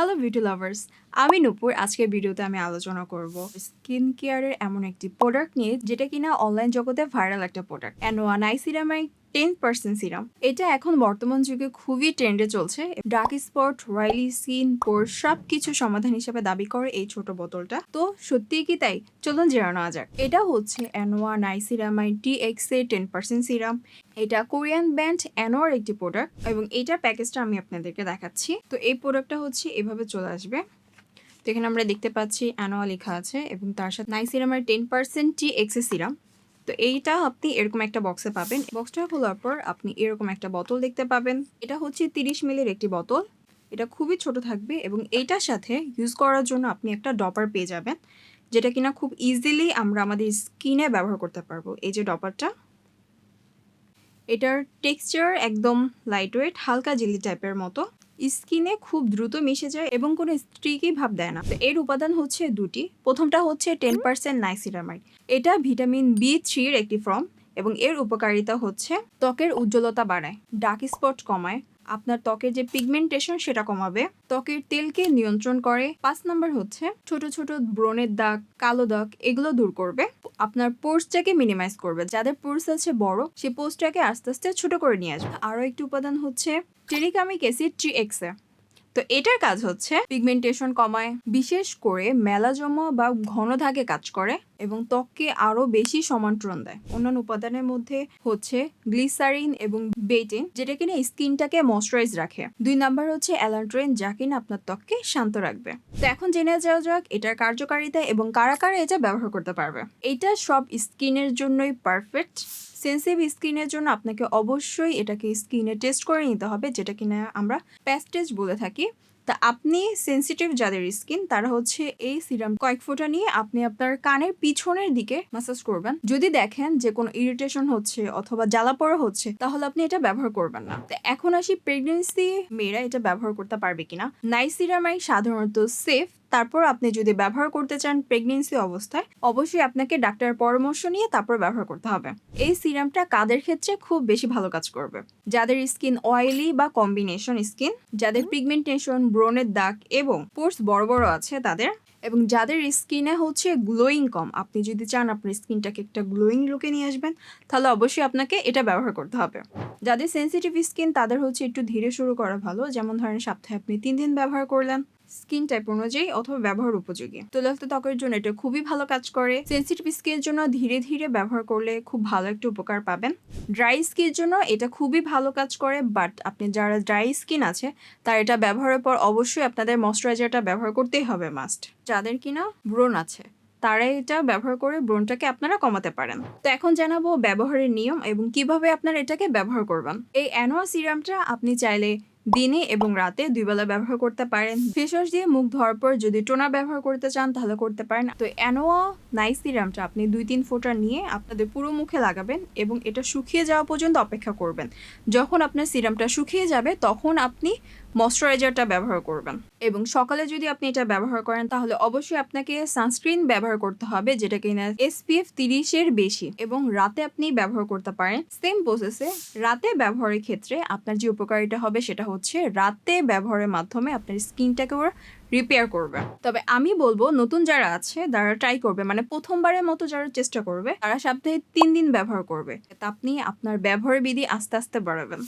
Hello beauty lovers আমি নুপুর। আজকের ভিডিওতে আমি আলোচনা করব স্কিন কেয়ারের এমন একটি প্রোডাক্ট নিয়ে, যেটা কিনা অনলাইন জগতে ভাইরাল একটা product Anua niacinamide ten percent serum এটা এখন বর্তমান যুগে খুবই ট্রেন্ডে চলছে। ডার্ক স্পট রয়্যালি স্কিন পোর সব কিছু সমাধান হিসেবে দাবি করে এই ছোট বোতলটা। তো সত্যিই কি তাই? চলুন নেওয়া যাক। এটা হচ্ছে Anua niacinamide T X A ten percent serum এটা কোরিয়ান ব্যান্ড অ্যানোয়ার একটি প্রোডাক্ট এবং এইটার প্যাকেজটা আমি আপনাদেরকে দেখাচ্ছি। তো এই প্রোডাক্টটা হচ্ছে এভাবে চলে আসবে। তো এখানে আমরা দেখতে পাচ্ছি অ্যানোয়া লেখা আছে এবং তার সাথে নাইসিরামের টেন পার্সেন্ট টি এক্সে সিরাম তো এইটা আপনি এরকম একটা বক্সে পাবেন। বক্সটা খোলার পর আপনি এরকম একটা বোতল দেখতে পাবেন। এটা হচ্ছে তিরিশ মিলির একটি বোতল এটা খুবই ছোট থাকবে এবং এইটার সাথে ইউজ করার জন্য আপনি একটা ডপার পেয়ে যাবেন, যেটা কিনা খুব ইজিলি আমরা আমাদের স্কিনে ব্যবহার করতে পারব। এই যে ডপারটা এটার টেক্সচার একদম লাইট ওয়েট হালকা জেলি টাইপের মতো। স্কিনে খুব দ্রুত মিশে যায় এবং কোনো স্ট্রিকি ভাব দেয় না। এর উপাদান হচ্ছে দুটি। প্রথমটা হচ্ছে টেন পার্সেন্ট নাইসিরামাইড এটা ভিটামিন বি থ্রির একটি ফর্ম এবং এর উপকারিতা হচ্ছে ত্বকের উজ্জ্বলতা বাড়ায় ডার্ক স্পট কমায়, আপনার ত্বকের যে পিগমেন্টেশন সেটা কমাবে, ত্বকের তেলকে নিয়ন্ত্রণ করে। পাঁচ নাম্বার হচ্ছে ছোট ছোট ব্রণের দাগ, কালো দাগ, এগুলো দূর করবে। আপনার পোর্সটাকে মিনিমাইজ করবে। যাদের পোর্স আছে বড় সেই পোর্সটাকে আস্তে আস্তে ছোট করে নিয়ে আসবে। আরও একটি উপাদান হচ্ছে টেরিকামিক অ্যাসিড ট্রি এক্সে তো এটার কাজ হচ্ছে পিগমেন্টেশন কমায়, বিশেষ করে মেলাজমা বা ঘন দাগে কাজ করে এবং ত্বককে আরও বেশি সমান্তরণ দেয়। অন্যান্য উপাদানের মধ্যে হচ্ছে গ্লিসারিন এবং বেটিন যেটা কিনা স্কিনটাকে ময়শ্চারাইজ রাখে। দুই নাম্বার হচ্ছে অ্যালান্ট্রেন যা কিনা আপনার ত্বককে শান্ত রাখবে। তো এখন জেনে যাওয়া যাক এটার কার্যকারিতা এবং কারা কারা এটা ব্যবহার করতে পারবে। এটা সব স্কিনের জন্যই পারফেক্ট সেন্সিভ স্কিনের জন্য আপনাকে অবশ্যই এটাকে স্কিনে টেস্ট করে নিতে হবে, যেটা কিনা আমরা প্যাচ টেস্ট বলে থাকি। তা আপনি সেন্সিটিভ যাদের স্কিন তারা হচ্ছে এই সিরাম কয়েক ফোঁটা নিয়ে আপনি আপনার কানের পিছনের দিকে ম্যাসাজ করবেন। যদি দেখেন যে কোনো ইরিটেশন হচ্ছে অথবা জ্বালা পড়া হচ্ছে, তাহলে আপনি এটা ব্যবহার করবেন না। তো এখন আসি প্রেগনেন্সি মেয়েরা এটা ব্যবহার করতে পারবে কিনা? নাই নাইসিরামাই সাধারণত সেফ তারপর আপনি যদি ব্যবহার করতে চান প্রেগনেন্সি অবস্থায় অবশ্যই আপনাকে ডাক্তারের পরামর্শ নিয়ে তারপর ব্যবহার করতে হবে। এই সিরামটা কাদের ক্ষেত্রে খুব বেশি ভালো কাজ করবে? যাদের স্কিন অয়েলি বা কম্বিনেশন স্কিন যাদের পিগমেন্টেশন ব্রণের দাগ এবং পোর্স বড় বড় আছে তাদের এবং যাদের স্কিনে হচ্ছে গ্লোয়িং কম আপনি যদি চান আপনার স্কিনটাকে একটা গ্লোয়িং লুকে নিয়ে আসবেন তাহলে অবশ্যই আপনাকে এটা ব্যবহার করতে হবে। যাদের সেন্সিটিভ স্কিন তাদের হচ্ছে একটু ধীরে শুরু করা ভালো যেমন ধরেন সপ্তাহে আপনি তিন দিন ব্যবহার করলেন স্কিন টাইপ অনুযায়ী অথবা ব্যবহার উপযোগী। তৈলাক্ত ত্বকের জন্য এটা খুবই ভালো কাজ করে। সেন্সিটিভ স্কিনের জন্য ধীরে ধীরে ব্যবহার করলে খুব ভালো একটা উপকার পাবেন। ড্রাই স্কিনের জন্য এটা খুবই ভালো কাজ করে বাট আপনি যারা ড্রাই স্কিন আছে, তার এটা ব্যবহারের পর অবশ্যই আপনাদের ময়শ্চারাইজারটা ব্যবহার করতেই হবে মাস্ট যাদের কিনা ব্রণ আছে, তারা এটা ব্যবহার করে ব্রণটাকে আপনারা কমাতে পারেন। তো এখন জানাব ব্যবহারের নিয়ম এবং কীভাবে আপনারা এটাকে ব্যবহার করবেন। এই অ্যানোয়া সিরামটা আপনি চাইলে দিনে এবং রাতে দুই বেলা ব্যবহার করতে পারেন। ফেস ওয়াশ দিয়ে মুখ ধোয়ার পর যদি টোনার ব্যবহার করতে চান, তাহলে করতে পারেন। তো অ্যানোয়া নাইস সিরামটা আপনি দুই তিন ফোঁটা নিয়ে আপনাদের পুরো মুখে লাগাবেন এবং এটা শুকিয়ে যাওয়া পর্যন্ত অপেক্ষা করবেন। যখন আপনার সিরামটা শুকিয়ে যাবে, তখন আপনি ময়শ্চারাইজারটা ব্যবহার করবেন। এবং সকালে যদি আপনি এটা ব্যবহার করেন, তাহলে অবশ্যই আপনাকে সানস্ক্রিন ব্যবহার করতে হবে, যেটা কিনা এসপিএফ তিরিশের বেশি। এবং রাতে আপনি ব্যবহার করতে পারেন। সেম প্রসেসে রাতে ব্যবহারের ক্ষেত্রে আপনার যে উপকারিতা হবে, সেটা হচ্ছে রাতে ব্যবহারের মাধ্যমে আপনার স্কিনটাকে ওরা রিপেয়ার করবে। তবে আমি বলব, নতুন যারা আছে, তারা ট্রাই করবে। মানে প্রথমবারের মতো যারা চেষ্টা করবে, তারা সপ্তাহে তিন দিন ব্যবহার করবে। আপনি আপনার ব্যবহারের বিধি আস্তে আস্তে বাড়াবেন।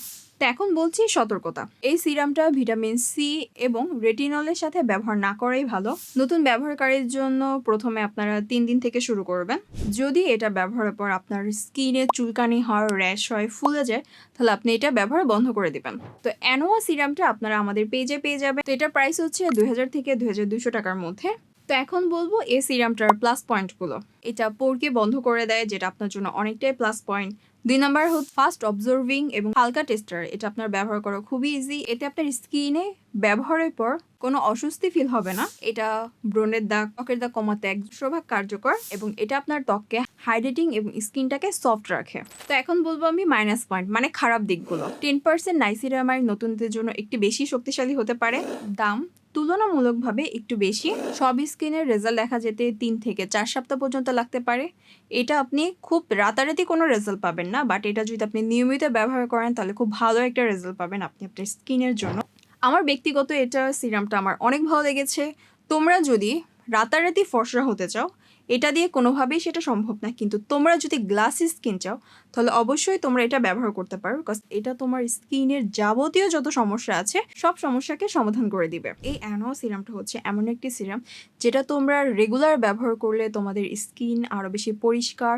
তো এখন বলছি সতর্কতা। এই সিরামটা ভিটামিন সি এবং রেটিনলের সাথে ব্যবহার না করাই ভালো। নতুন ব্যবহারকারীর জন্য প্রথমে আপনারা তিন দিন থেকে শুরু করবেন। যদি এটা ব্যবহারের পর আপনার স্কিনে চুলকানি হয়, র্যাশ হয়, ফুলে যায়, তাহলে আপনি এটা ব্যবহার বন্ধ করে দিবেন। তো অ্যানোয়া সিরামটা আপনারা আমাদের পেজে পেয়ে যাবেন। তো এটার প্রাইস হচ্ছে দুই হাজার থেকে দুই টাকার মধ্যে। তো এখন বলব এই সিরামটার প্লাস পয়েন্টগুলো এটা পোরকে বন্ধ করে দেয়, যেটা আপনার জন্য অনেকটাই প্লাস পয়েন্ট দুই নাম্বার হচ্ছে ফাস্ট অবজার্ভিং এবং হালকা টেস্টার এটা আপনার ব্যবহার করা খুবই ইজি এতে আপনার স্কিনে ব্যবহারের পর কোনো অস্বস্তি ফিল হবে না। এটা ব্রণের দাগ, ত্বকের দাগ কমাতে একশো ভাগ কার্যকর এবং এটা আপনার ত্বককে হাইড্রেটিং এবং স্কিনটাকে সফট রাখে। তো এখন বলব আমি মাইনাস পয়েন্ট মানে খারাপ দিকগুলো। টেন পার্সেন্ট নাইসিরামার নতুনদের জন্য একটি বেশি শক্তিশালী হতে পারে। দাম তুলনামূলকভাবে একটু বেশি। সব স্কিনের রেজাল্ট দেখা যেতে তিন থেকে চার সপ্তাহ পর্যন্ত লাগতে পারে। এটা আপনি খুব রাতারাতি কোনো রেজাল্ট পাবেন না বাট এটা যদি আপনি নিয়মিত ব্যবহার করেন, তাহলে খুব ভালো একটা রেজাল্ট পাবেন আপনি আপনার স্কিনের জন্য। আমার ব্যক্তিগত এটা সিরামটা আমার অনেক ভালো লেগেছে। তোমরা যদি রাতারাতি ফর্সা হতে চাও, এটা দিয়ে কোনোভাবেই সেটা সম্ভব না। কিন্তু তোমরা যদি গ্লাসি স্কিন চাও তাহলে অবশ্যই তোমরা এটা ব্যবহার করতে পারো বিকজ এটা তোমার স্কিনের যাবতীয় যত সমস্যা আছে, সব সমস্যাকে সমাধান করে দিবে। এই অ্যানো সিরামটা হচ্ছে এমন একটি সিরাম, যেটা তোমরা রেগুলার ব্যবহার করলে তোমাদের স্কিন আরও বেশি পরিষ্কার,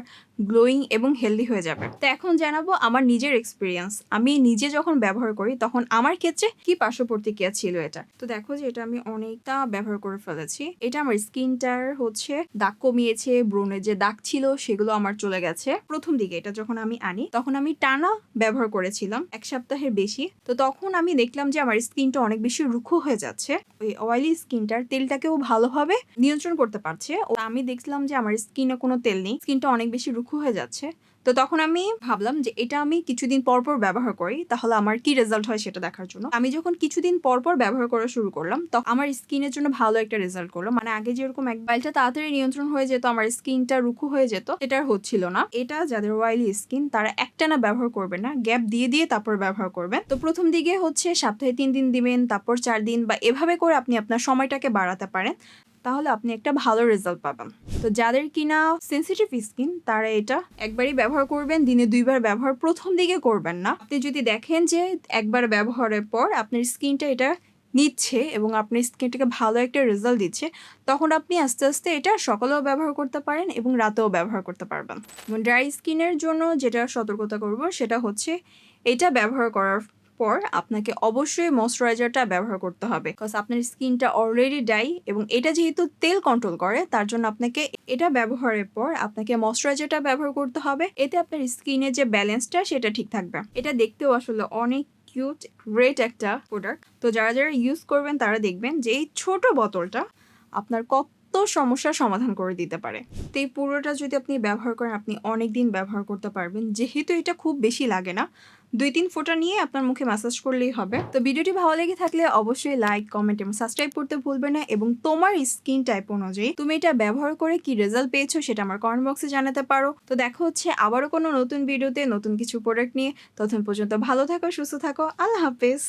গ্লোয়িং এবং হেলদি হয়ে যাবে। তো এখন জানাব আমার নিজের এক্সপিরিয়েন্স। আমি নিজে যখন ব্যবহার করি, তখন আমার ক্ষেত্রে কি পার্শ্ব প্রতিক্রিয়া ছিল এটা? তো দেখো যে এটা আমি অনেকটা ব্যবহার করে ফেলেছি। এটা আমার স্কিনটার হচ্ছে দাগ কমিয়েছে ব্রণের যে দাগ ছিল সেগুলো আমার চলে গেছে। প্রথম দিকে এটা যখন আমি আনি, তখন আমি টানা ব্যবহার করেছিলাম এক সপ্তাহের বেশি। তো তখন আমি দেখলাম যে আমার স্কিনটা অনেক বেশি রুক্ষ হয়ে যাচ্ছে। ওই অয়েলি স্কিনটার তেলটাকেও ভালোভাবে নিয়ন্ত্রণ করতে পারছে। আমি দেখলাম যে আমার স্কিনে কোনো তেল নেই, স্কিনটা অনেক বেশি রুক্ষ হয়ে যাচ্ছে। তো তখন আমি ভাবলাম যে এটা আমি কিছুদিন পর পর ব্যবহার করি, তাহলে আমার কি রেজাল্ট হয় সেটা দেখার জন্য। আমি যখন কিছুদিন পর পর ব্যবহার করা শুরু করলাম তখন আমার স্কিনের জন্য ভালো একটা রেজাল্ট করল। মানে আগে যেরকম এক বাইলটা তাড়াতাড়ি নিয়ন্ত্রণ হয়ে যেত, আমার স্কিনটা রুখু হয়ে যেত, এটা হচ্ছিল না। এটা যাদের ওয়াইলি স্কিন তারা একটানা ব্যবহার করবে না গ্যাপ দিয়ে দিয়ে তারপর ব্যবহার করবেন। তো প্রথম দিকে হচ্ছে সপ্তাহে তিন দিন দিবেন, তারপর চার দিন, বা এভাবে করে আপনি আপনার সময়টাকে বাড়াতে পারেন। তাহলে আপনি একটা ভালো রেজাল্ট পাবেন। তো যাদের কিনা সেন্সিটিভ স্কিন তারা এটা একবারই ব্যবহার করবেন, দিনে দুইবার ব্যবহার, প্রথম দিকে করবেন না। আপনি যদি দেখেন যে একবার ব্যবহারের পর আপনার স্কিনটা এটা নিচ্ছে এবং আপনার স্কিনটাকে ভালো একটা রেজাল্ট দিচ্ছে, তখন আপনি আস্তে আস্তে এটা সকালেও ব্যবহার করতে পারেন এবং রাতেও ব্যবহার করতে পারবেন। এবং ড্রাই স্কিনের জন্য যেটা সতর্কতা করব সেটা হচ্ছে এটা ব্যবহার করার পর আপনাকে অবশ্যই ময়শ্চারাইজারটা ব্যবহার করতে হবে। বিকজ আপনার স্কিনটা অলরেডি ড্রাই এবং এটা যেহেতু তেল কন্ট্রোল করে, তার জন্য আপনাকে এটা ব্যবহারের পর আপনাকে ময়শ্চারাইজারটা ব্যবহার করতে হবে। এতে আপনার স্কিনের যে ব্যালেন্সটা, সেটা ঠিক থাকবে। এটা দেখতেও আসলে অনেক কিউট গ্রেট একটা প্রোডাক্ট তো যারা যারা ইউজ করবেন, তারা দেখবেন যে এই ছোট বোতলটা আপনার কত সমস্যার সমাধান করে দিতে পারে। তো এই পুরোটা যদি আপনি ব্যবহার করেন, আপনি অনেক দিন ব্যবহার করতে পারবেন। যেহেতু এটা খুব বেশি লাগে না দুই তিন ফোটা নিয়ে আপনার মুখে ম্যাসাজ করলেই হবে। তো ভিডিওটি ভালো লেগে থাকলে অবশ্যই লাইক কমেন্ট এবং সাবস্ক্রাইব করতে ভুলবে না এবং তোমার স্কিন টাইপ অনুযায়ী তুমি এটা ব্যবহার করে কি রেজাল্ট পেয়েছ সেটা আমার কমেন্ট বক্সে জানাতে পারো। তো দেখা হচ্ছে আবারও কোনো নতুন ভিডিওতে নতুন কিছু প্রোডাক্ট নিয়ে। তখন পর্যন্ত ভালো থাকো, সুস্থ থাকো, আল্লাহ হাফেজ।